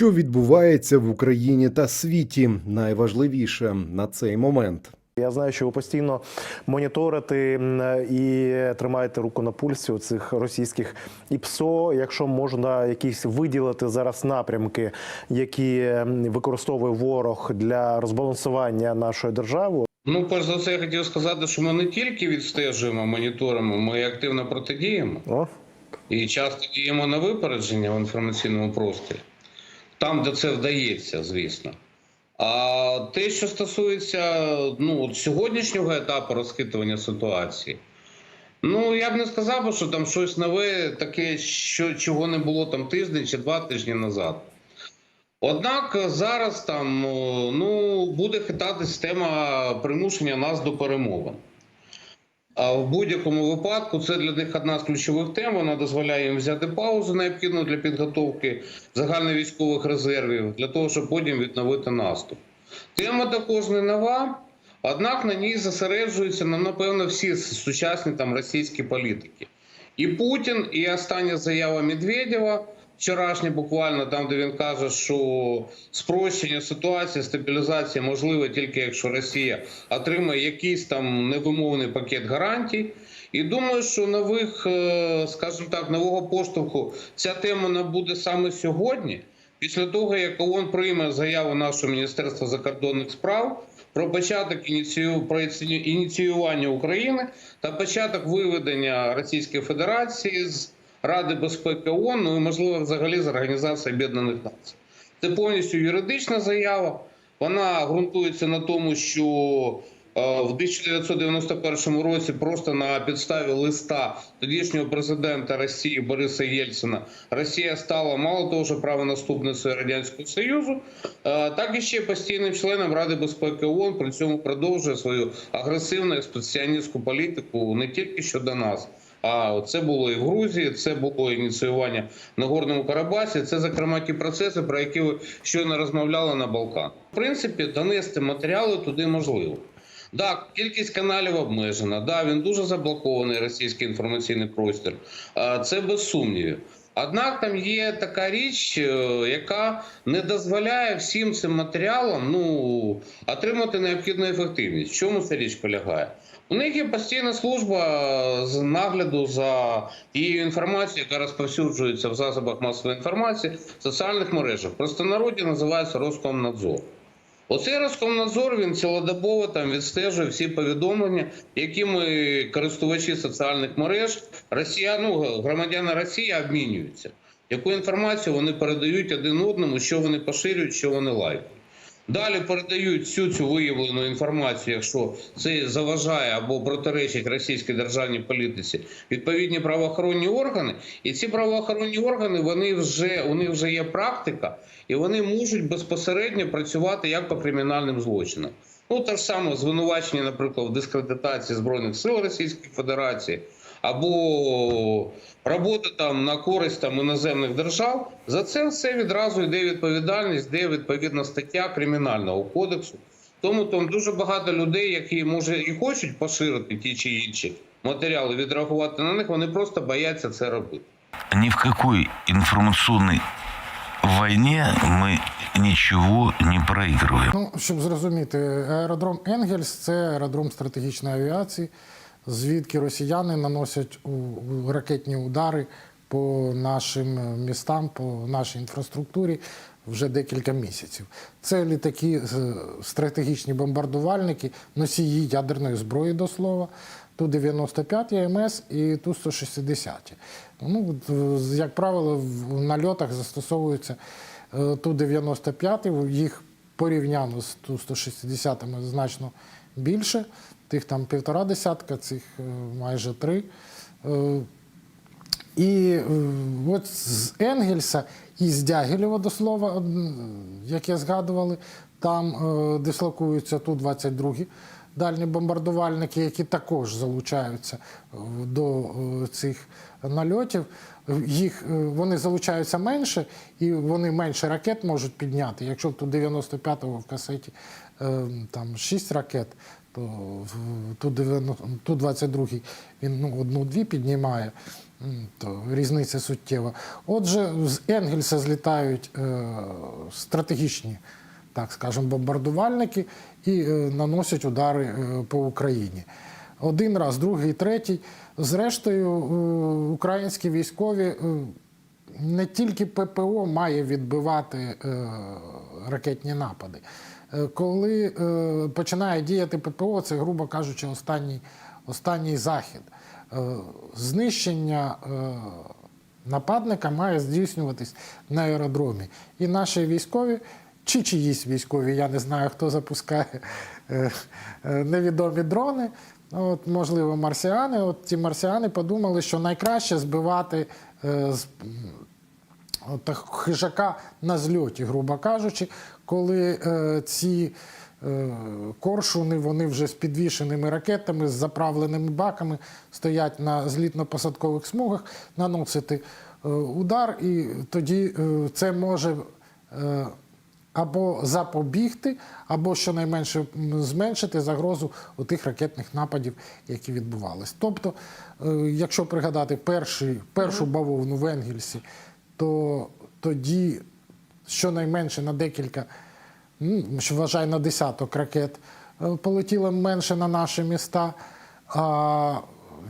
Що відбувається в Україні та світі, найважливіше на цей момент. Я знаю, що ви постійно моніторите і тримаєте руку на пульсі у цих російських ІПСО. Якщо можна якісь виділити зараз напрямки, які використовує ворог для розбалансування нашої держави. Ну, перш за все, я хотів сказати, що ми не тільки відстежуємо, моніторимо, ми активно протидіємо О, і часто діємо на випередження в інформаційному просторі, там, де це вдається, звісно. А те, що стосується ну, от сьогоднішнього етапу розхитування ситуації, ну я б не сказав, що там щось нове, таке, що, чого не було там тиждень чи два тижні назад. Однак зараз там ну, буде хитатись тема примушення нас до перемовин. А в будь-якому випадку це для них одна з ключових тем. Вона дозволяє їм взяти паузу необхідну для підготовки загальновійськових резервів для того, щоб потім відновити наступ. Тема також не нова, однак на ній зосереджуються ну, напевно всі сучасні там російські політики. І Путін, і остання заява Медведєва. Вчорашня буквально там, де він каже, що спрощення ситуації, стабілізація можливе тільки якщо Росія отримає якийсь там невимовний пакет гарантій. І думаю, що нових, е, скажімо так, нового поштовху ця тема набуде саме сьогодні, після того як ООН прийме заяву нашого міністерства закордонних справ про початок ініцію про ініціювання України та початок виведення Російської Федерації з Ради безпеки ООН, ну і можливо взагалі з Організації Об'єднаних Націй. Це повністю юридична заява. Вона ґрунтується на тому, що е, в 1991 році просто на підставі листа тодішнього президента Росії Бориса Єльцина Росія стала мало того, що правонаступницею Радянського Союзу, е, так і ще постійним членом Ради безпеки ООН. При цьому продовжує свою агресивну експансіоністську політику не тільки щодо нас. А це було і в Грузії, це було ініціювання на Горному Карабасі. Це зокрема ті процеси, про які ви щойно розмовляли на Балкан. В принципі, донести матеріали туди можливо. Так, кількість каналів обмежена. Да, він дуже заблокований російський інформаційний простір. Це без сумнівів. Однак там є така річ, е, яка не дозволяє всім цим матеріалам ну, отримати необхідну ефективність. В чому ця річ полягає? У них є постійна служба з нагляду за тією інформацією, яка розповсюджується в засобах масової інформації, в соціальних мережах. Просто народі називається Роскомнадзор. Оцей Роскомнадзор він цілодобово там відстежує всі повідомлення, якими користувачі соціальних мереж Росія, ну, громадяни Росії обмінюються. Яку інформацію вони передають один одному, що вони поширюють, що вони лайкають. Далі передають всю цю виявлену інформацію, якщо це заважає або протиречить російській державній політиці, відповідні правоохоронні органи. І ці правоохоронні органи вони вже у них вже є практика, і вони можуть безпосередньо працювати як по кримінальним злочинам. Ну те ж саме звинувачення, наприклад, в дискредитації збройних сил Російської Федерації. Або робота там на користь там іноземних держав за це все відразу йде відповідальність, де відповідна стаття кримінального кодексу. Тому там дуже багато людей, які може і хочуть поширити ті чи інші матеріали, відреагувати на них, вони просто бояться це робити. Ни в какой информационной войне мы ничего не проигрываем. Ну, щоб зрозуміти, аеродром Енгельс це аеродром стратегічної авіації, звідки росіяни наносять ракетні удари по нашим містам, по нашій інфраструктурі вже декілька місяців. Це літаки, стратегічні бомбардувальники, носії ядерної зброї до слова. Ту-95 АМС і Ту-160. Ну, як правило, в нальотах застосовуються е, Ту-95, їх порівняно з Ту-160 значно більше. Тих там півтора десятка, цих е, майже три. Е, І е, от з Енгельса і з Дягілєва, до слова, од- яке згадували, там дислокуються Ту-22 дальні бомбардувальники, які також залучаються до цих нальотів. Їх вони залучаються менше, і вони менше ракет можуть підняти. Якщо в Ту-95 в касеті там 6 ракет, то в Ту-22 він ну, одну-дві піднімає. То різниця суттєва. Отже, з Енгельса злітають е, стратегічні, так скажемо, бомбардувальники і е, наносять удари е, по Україні. Один раз, другий, третій. Зрештою, е, українські військові е, не тільки ППО має відбивати е, ракетні напади. Е, коли е, починає діяти ППО, це, грубо кажучи, останній, останній захід. Е, знищення нападника має здійснюватись на аеродромі. І наші військові, чи чиїсь військові, я не знаю, хто запускає невідомі дрони. От, можливо, марсіани. От ті марсіани подумали, що найкраще збивати з от хижака на зльоті, грубо кажучи, коли е, ці е, коршуни вони вже з підвішеними ракетами, з заправленими баками стоять на злітно-посадкових смугах, наносити е, удар, і тоді е, це може. Е, або запобігти, або щонайменше зменшити загрозу у тих ракетних нападів, які відбувалися. Тобто, е, якщо пригадати перший, першу бавовну в Енгельсі, то тоді щонайменше на декілька, вважаю, на десяток ракет е, полетіло менше на наші міста. А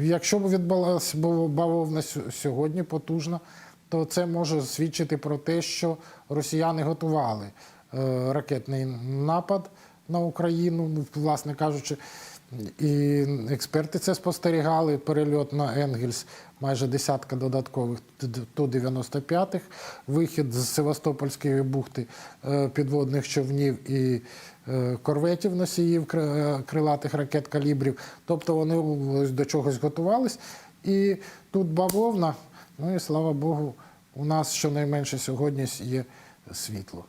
якщо б відбулася бавовна сьогодні потужна, то це може свідчити про те, що росіяни готували е, ракетний напад на Україну, ну, власне кажучи. І експерти це спостерігали. Перельот на Енгельс, майже десятка додаткових Ту-95, вихід з Севастопольської бухти е, підводних човнів і е, корветів носіїв е, крилатих ракет калібрів. Тобто вони до чогось готувались. І тут бавовна, ну і слава Богу, у нас щонайменше сьогодні є світло.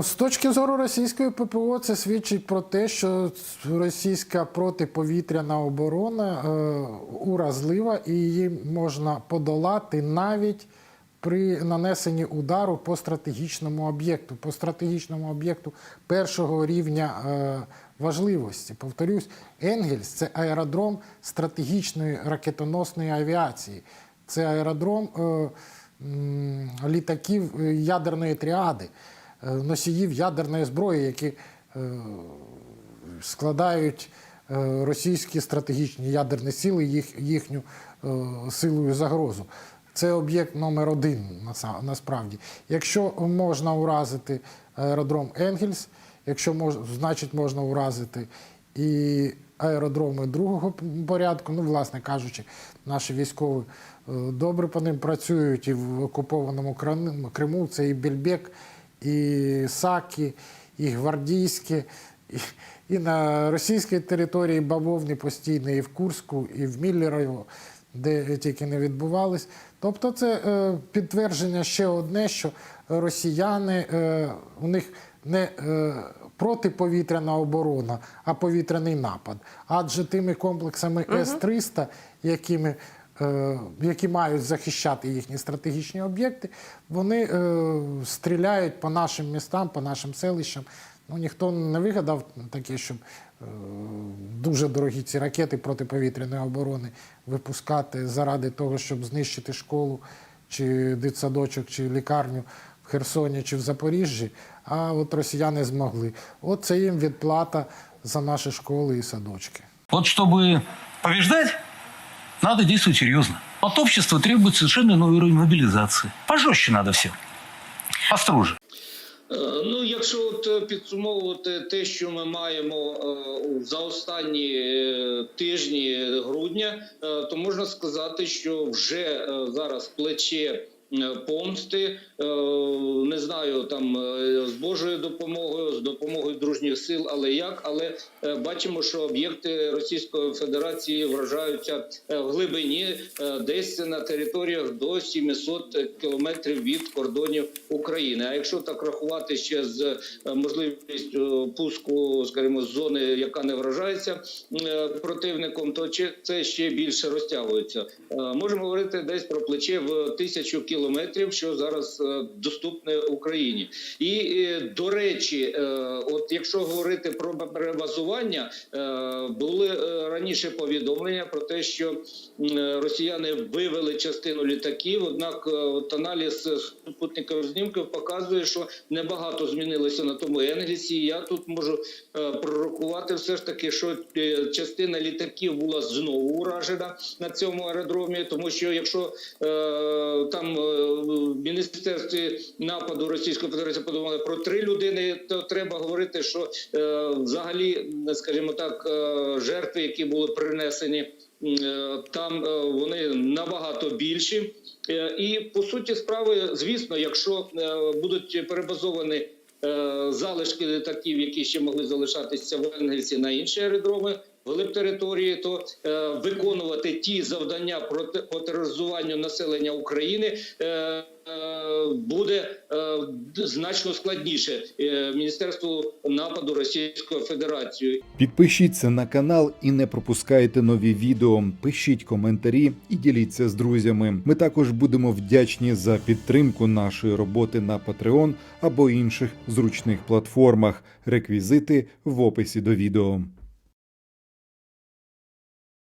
З точки зору російської ППО, це свідчить про те, що російська протиповітряна оборона е, уразлива і її можна подолати навіть при нанесенні удару по стратегічному об'єкту, по стратегічному об'єкту першого рівня е, важливості. Повторюсь, Енгельс це аеродром стратегічної ракетоносної авіації. Це аеродром е, літаків ядерної тріади, носіїв ядерної зброї, які е, складають е, російські стратегічні ядерні сили, їх, їхню е, силу і загрозу. Це об'єкт номер один насправді. Якщо можна уразити аеродром Енгельс, якщо мож, значить можна уразити і аеродроми другого порядку, ну, власне кажучи, наші військові е, добре по ним працюють і в окупованому Криму. Це і Бельбек, і Сакі, і Гвардійське, і, і на російській території бавовні постійно, і в Курську, і в Міллерово, де тільки не відбувались. Тобто, це е, підтвердження ще одне, що росіяни е, у них не е, протиповітряна оборона, а повітряний напад. Адже тими комплексами С-300, якими які мають захищати їхні стратегічні об'єкти, вони е, стріляють по нашим містам, по нашим селищам. Ну, ніхто не вигадав таке, щоб е, дуже дорогі ці ракети протиповітряної оборони випускати заради того, щоб знищити школу чи дитсадочок, чи лікарню в Херсоні чи в Запоріжжі. А от росіяни змогли. От це їм відплата за наші школи і садочки. Вот чтобы побеждать, надо действовать серьезно. От общества требует совершенно новый уровень мобилизации. Пожестче надо все. Построже. Е, Ну, якщо от е, підсумовувати те, що ми маємо е, за останні тижні грудня, то можна сказати, що вже зараз плече помсти, е, не знаю, там е, з Божою допомогою, з допомогою дружніх сил, але як, але е, бачимо, що об'єкти Російської Федерації вражаються е, в глибині, е, десь на територіях до 700 кілометрів від кордонів України. А якщо так рахувати ще з е, можливістю пуску, скажімо, з зони, яка не вражається е, противником, то чи- це ще більше розтягується. Е, Можемо говорити десь про плече в тисячу кілометрів, що зараз е, доступне Україні. І е, до речі, е, от якщо говорити про перебазування, е, були раніше повідомлення про те, що росіяни вивели частину літаків. Однак, от аналіз супутникових знімків показує, що небагато змінилося на тому Енгельсі. Я тут можу пророкувати все ж таки, що частина літаків була знову уражена на цьому аеродромі, тому що якщо там міністерстві нападу Російської Федерації подумали про три людини, то треба говорити, що е, взагалі, скажімо так, е, жертви, які були принесені. е, Там вони набагато більші, і по суті справи, звісно, якщо будуть перебазовані залишки літаків, які ще могли залишатися в Енгельсі на інші аеродроми, глиб території, то е, виконувати ті завдання проти по населення України е, е, буде е, значно складніше е, міністерству нападу Російської Федерації. Підпишіться на канал і не пропускайте нові відео. Пишіть коментарі і діліться з друзями. Ми також будемо вдячні за підтримку нашої роботи на Patreon або інших зручних платформах. Реквізити в описі до відео.